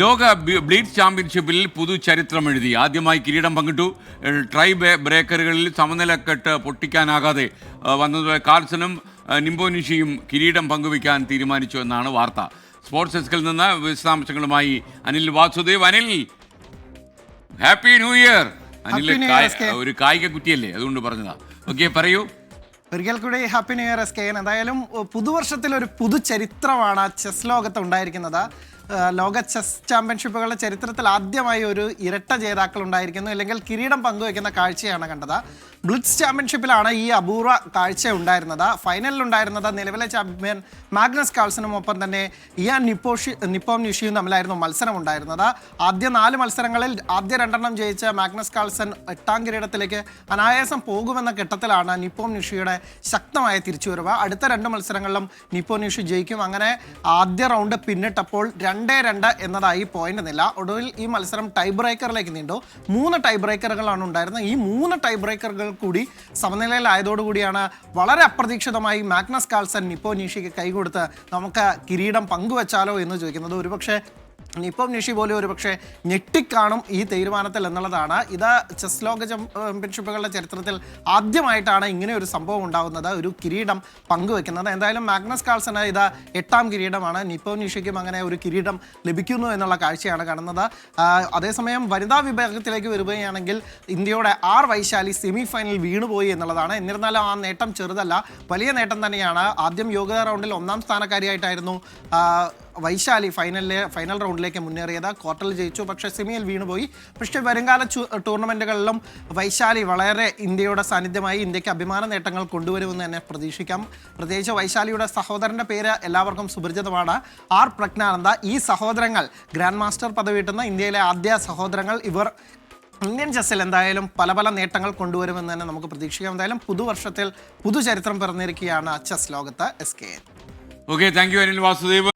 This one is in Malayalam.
ലോക ബ്ലീഡ് ചാമ്പ്യൻഷിപ്പിൽ പുതു ചരിത്രം എഴുതി. ആദ്യമായി കിരീടം പങ്കിട്ടു. ട്രൈ ബ്രേക്കറുകളിൽ സമനിലക്കെട്ട് പൊട്ടിക്കാനാകാതെ വന്നത് കാർസനും നിംബോനിഷിയും കിരീടം പങ്കുവയ്ക്കാൻ തീരുമാനിച്ചു എന്നാണ് വാർത്ത. സ്പോർട്സ് ഡെസ്കിൽ നിന്ന് വിശദാംശങ്ങളുമായി Anil Vasudev. Anil happy new year. Anil. ഒരു കായിക കുറ്റിയല്ലേ അതുകൊണ്ട് പറഞ്ഞതാ. ഓക്കെ പറയൂ. ഒരിക്കൽ കൂടി happy new year S K. എന്തായാലും പുതുവർഷത്തിൽ ഒരു പുതു ചരിത്രമാണ് ചെസ് ലോകത്ത് ഉണ്ടായിരിക്കുന്നത്. ലോക ചെസ് ചാമ്പ്യൻഷിപ്പുകളുടെ ചരിത്രത്തിൽ ആദ്യമായി ഒരു ഇരട്ട ജേതാക്കൾ ഉണ്ടായിരിക്കുന്നു. അല്ലെങ്കിൽ കിരീടം പങ്കുവയ്ക്കുന്ന കാഴ്ചയാണ് കണ്ടത്. ബ്ലിറ്റ്സ് ചാമ്പ്യൻഷിപ്പിലാണ് ഈ അപൂർവ കാഴ്ച ഉണ്ടായിരുന്നത്. ഫൈനലിൽ ഉണ്ടായിരുന്നത് നിലവിലെ ചാമ്പ്യൻ മാഗ്നസ് കാൾസനും ഒപ്പം തന്നെ ഇയാൻ നിപ്പോഷി നിപ്പോം നിഷിയും തമ്മിലായിരുന്നു മത്സരം ഉണ്ടായിരുന്നത് ആദ്യ നാല് മത്സരങ്ങളിൽ ആദ്യ രണ്ടെണ്ണം ജയിച്ച മാഗ്നസ് കാൾസൺ എട്ടാം കിരീടത്തിലേക്ക് അനായാസം പോകുമെന്ന ഘട്ടത്തിലാണ് നിപ്പോം നിഷിയുടെ ശക്തമായ തിരിച്ചുവരവ്. അടുത്ത രണ്ട് മത്സരങ്ങളിലും നിപ്പോ നിഷി ജയിക്കും. അങ്ങനെ ആദ്യ റൗണ്ട് പിന്നിട്ടപ്പോൾ രണ്ടേ രണ്ട് എന്നതായി പോയിന്റ് നില. ഒടുവിൽ ഈ മത്സരം ടൈ ബ്രേക്കറിലേക്ക് നീണ്ടു. മൂന്ന് ടൈ ബ്രേക്കറുകളാണ് ഉണ്ടായിരുന്നത്. ഈ മൂന്ന് ടൈ ബ്രേക്കറുകൾ കൂടി സമനിലയിലായതോടുകൂടിയാണ് വളരെ അപ്രതീക്ഷിതമായി മാഗ്നസ് കാൾസൺ നിപ്പോ നിഷിക്ക് കൈകൊടുത്ത് നമുക്ക് കിരീടം പങ്കുവച്ചാലോ എന്ന് ചോദിക്കുന്നത്. ഒരുപക്ഷെ നിപ്പം നിഷി പോലെ ഒരു പക്ഷേ ഞെട്ടിക്കാണും ഈ തീരുമാനത്തിൽ എന്നുള്ളതാണ്. ഇത് ചെസ് ലോക ചാമ്പ്യൻഷിപ്പുകളുടെ ചരിത്രത്തിൽ ആദ്യമായിട്ടാണ് ഇങ്ങനെ ഒരു സംഭവം ഉണ്ടാകുന്നത് ഒരു കിരീടം പങ്കുവെക്കുന്നത്. എന്തായാലും മാഗ്നസ് കാൾസന് ഇത് എട്ടാം കിരീടമാണ്. നിപ്പോ നിഷിക്കും അങ്ങനെ ഒരു കിരീടം ലഭിക്കുന്നു എന്നുള്ള കാഴ്ചയാണ് കാണുന്നത്. അതേസമയം വനിതാ വിഭാഗത്തിലേക്ക് വരികയാണെങ്കിൽ ഇന്ത്യയുടെ ആർ വൈശാലി സെമി ഫൈനൽ വീണുപോയി എന്നുള്ളതാണ്. എന്നിരുന്നാലും ആ നേട്ടം ചെറുതല്ല. വലിയ നേട്ടം തന്നെയാണ്. ആദ്യം യോഗ്യത റൗണ്ടിൽ ഒന്നാം സ്ഥാനക്കാരിയായിട്ടായിരുന്നു വൈശാലി ഫൈനലിലെ ഫൈനൽ റൗണ്ടിലേക്ക് മുന്നേറിയത്. ക്വാർട്ടറിൽ ജയിച്ചു. പക്ഷേ സെമിയിൽ വീണുപോയി. പക്ഷേ വരുംകാല ടൂർണമെന്റുകളിലും വൈശാലി വളരെ ഇന്ത്യയുടെ സാന്നിധ്യമായി ഇന്ത്യയ്ക്ക് അഭിമാന നേട്ടങ്ങൾ കൊണ്ടുവരുമെന്ന് തന്നെ പ്രതീക്ഷിക്കാം. പ്രത്യേകിച്ച് വൈശാലിയുടെ സഹോദരന്റെ പേര് എല്ലാവർക്കും സുപരിചിതമാണ്. ആർ പ്രജ്ഞാനന്ദ. ഈ സഹോദരങ്ങൾ ഗ്രാൻഡ് മാസ്റ്റർ പദവി കിട്ടുന്ന ഇന്ത്യയിലെ ആദ്യ സഹോദരങ്ങൾ ഇവർ ഇന്ത്യൻ ചെസ്സിൽ എന്തായാലും പല പല നേട്ടങ്ങൾ കൊണ്ടുവരുമെന്ന് തന്നെ നമുക്ക് പ്രതീക്ഷിക്കാം. എന്തായാലും പുതുവർഷത്തിൽ പുതുചരിത്രം പിറന്നിരിക്കുകയാണ് ചെസ് ലോകത്ത് S K okay thank you Anil Vasudev.